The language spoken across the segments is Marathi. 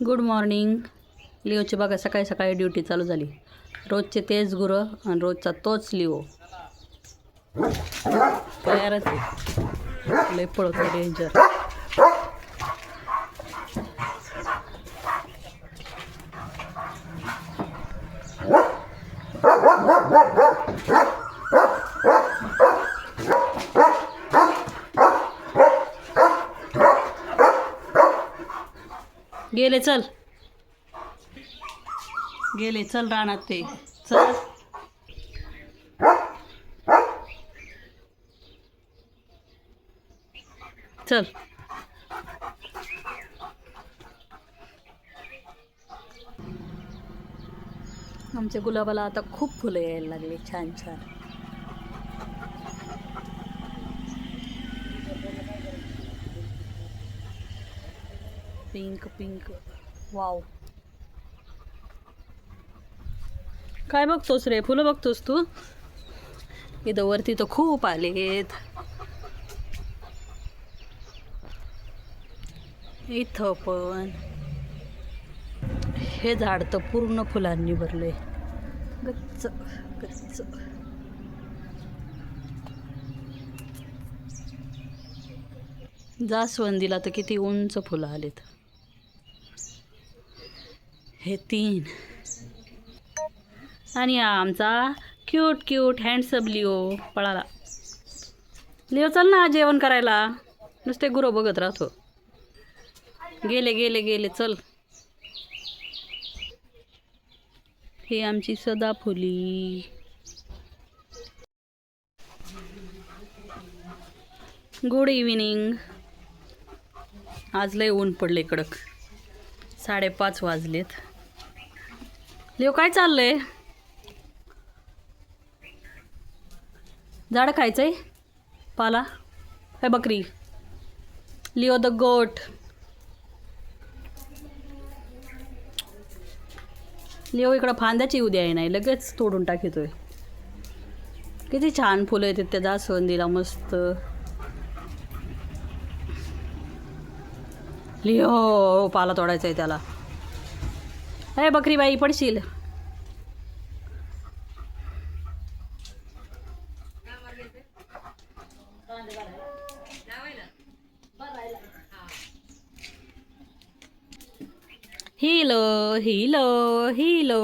गुड मॉर्निंग लिओची बघा सकाळी सकाळी ड्युटी चालू झाली. रोजचे तेच गुरं आणि रोजचा तोच लिओ. तयारच आहे. लय पळतो डेंजर गेले चल. गेले चल रानात ते. चल. चल. आमच्या गुलाबाला आता खूप फुलं यायला लागली छान छान. पिंक पिंक वाव काय बघतोस रे? फुलं बघतोस तू? इथं वरती तर खूप आलेत. इथं पण. हे झाड तर पूर्ण फुलांनी भरले गच्च गच्च. जास्वंदीला तर किती उंच फुलं आलेत. हे तीन. आणि आमचा क्यूट क्यूट हँडसम लिओ पळाला. लिओ चल ना जेवण करायला. नुसते गुरु बघत राहतो. गेले गेले गेले चल. ही आमची सदाफुली. गुड इव्हिनिंग आज लय ऊन पडले कडक. साडेपाच वाजलेत. लिओ काय चाललंय? झाड खायचंय? पाला? काय बकरी. लिओ द गोट. लिओ इकडं फांद्याची उद्या आहे नाही लगेच तोडून टाकितोय. किती छान फुलं येतात त्या जास्वंदीला मस्त. लिओ पाला तोडायचा आहे त्याला. अरे बकरी बाई पडशील. हिलो हिलो हिलो.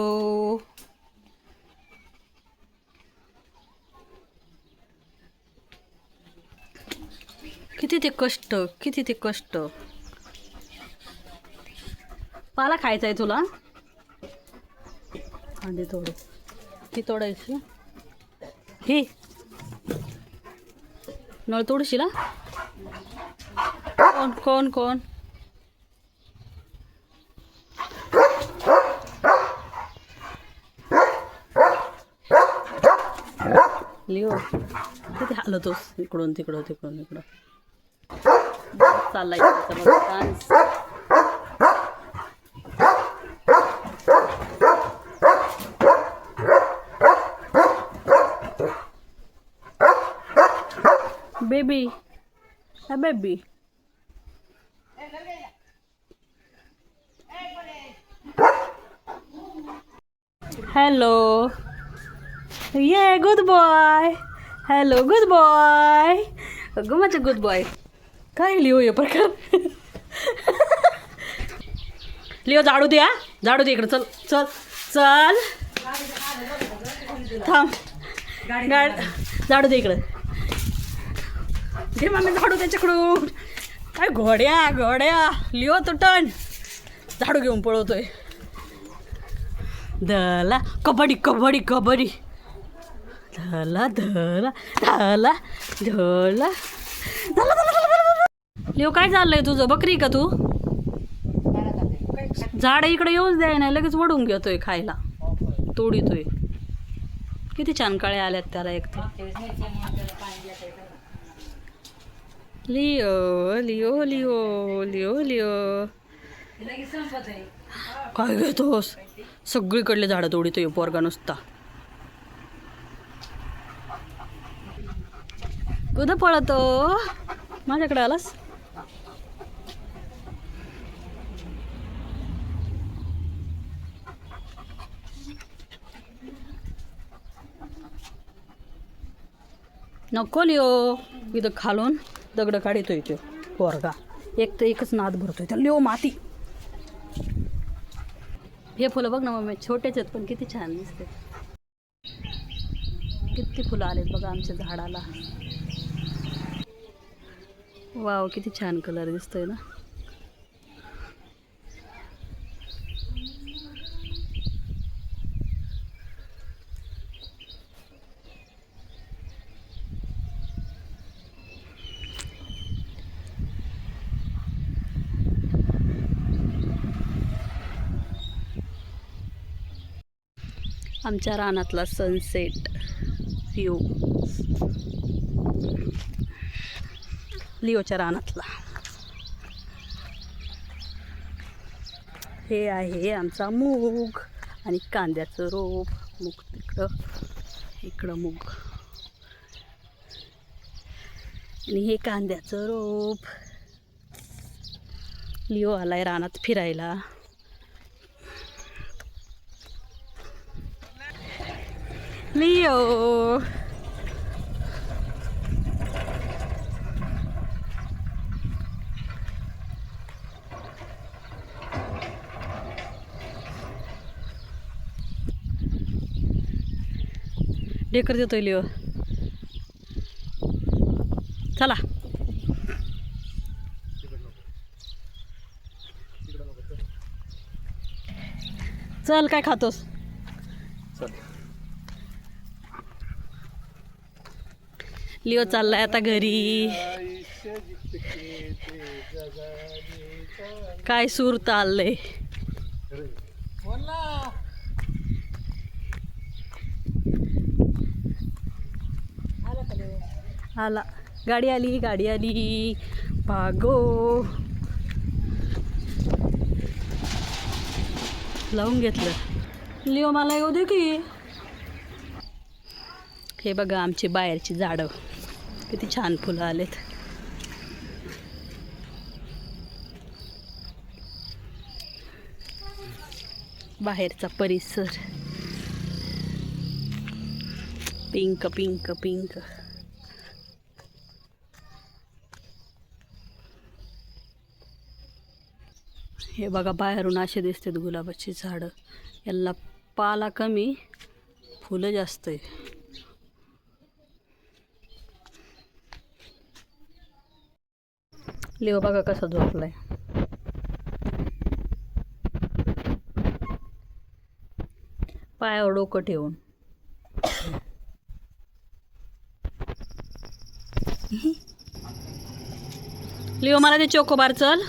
किती ते कष्ट किती ते कष्ट. पाला खायचा आहे तुला? आधी थोडं ही तोडायची? ही. नळ तोडशील? कोण कोण कोण? लिओ किती हलतोस? इकडून तिकडं तिकडून इकडं चाललाय. बेबी हा बेबी हॅलो ये good boy hello good boy अगं माझं गुड बॉय काय लिओ हे प्रकार लिओ झाडू दे हा झाडू दे इकडं चल चल चल थांब गाड झाडू दे इकडं घे मम्मी झाडू त्याच्याकडून. काय घोड्या घोड्या. लिओ तुटन झाडू घेऊन पळवतोय. धला कबड्डी कबड्डी कबड्डी. धला धला धला धला. धला लिओ काय चाललंय तुझं? बकरी का तू? झाड इकडे येऊच द्याय नाही लगेच वडून घेतोय खायला. तोडितोय. किती छान काळे आल्यात त्याला एक तर. Leo Leo Leo Leo Leo. काय घेतोस सगळीकडले झाडं तोडीतो यो पोरगा नुसता. कुठं पळतो? माझ्याकडे आलास? नको लिओ. इथं खालून. दगड काढतोय तो पोरगा. एक तर एकच नाद भरतोय. त्या लिओ माती. हे फुलं बघ ना मम्मी छोटेच आहेत पण किती छान दिसते. किती फुलं आलेत बघा आमच्या झाडाला. वाव किती छान कलर दिसतोय ना. आमच्या रानातला सनसेट व्ह्यू लिओच्या रानातला. हे आहे आमचा मूग आणि कांद्याचं रोप. मूग तिकडं इकडं मूग. आणि हे कांद्याचं रोप. लिओ आलाय रानात फिरायला. Leo. ढेकर देतोय लिओ चला. चल काय खातोस? लिओ चाललाय आता घरी. काय सूर चाललंय? आला. गाडी आली गाडी आली. भागो. लावून घेतलं. लिओ मला येऊ दे की. हे बघा आमची बाहेरची झाडं. किती छान फुलं आलेत. बाहेरचा परिसर. Pink pink pink. हे बघा बाहेरून असे दिसतात गुलाबाची झाडं. याला पाला कमी फुलं जास्त आहे लिओ बघा कसा झोपलाय. पायावर डोकं ठेवून. लिओ मला ते चोकोबार चल.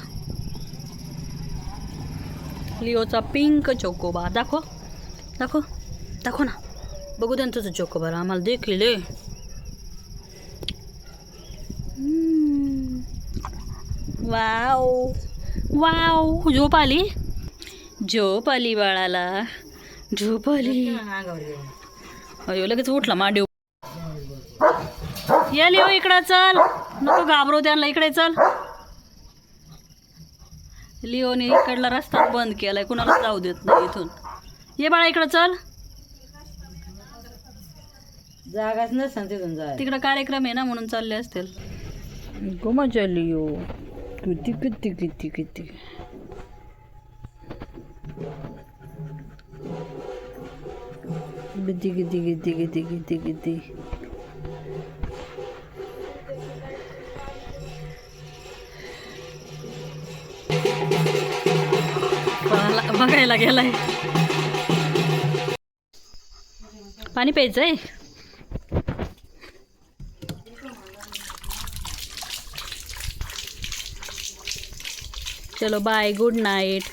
लिओचा पिंक चोकोबार दाखव. दाखव. दाखव ना. बघू त्यांचं चोकोबार आम्हाला देखील आहे. हम्म. वाव. वाव. झोप आली झोप आली बाळाला. झोप आली अयो लगेच उठला मांडीव ये लिओ इकडं चल. नको घाबरू त्यांना इकडे चल. लिओने इकडला रस्ता बंद केलाय कुणाला जाऊ देत नाही इथून. ये बाळा इकडं चल. जागाच नसतं तिथून जाय तिकडं कार्यक्रम आहे ना म्हणून चालले असतील. मजा Leo. Gudu gudu gudu gudu. Gudu gudu gudu gudu gudu gudu. बघायला गेलाय पाणी प्यायचंय चलो बाय गुड नाईट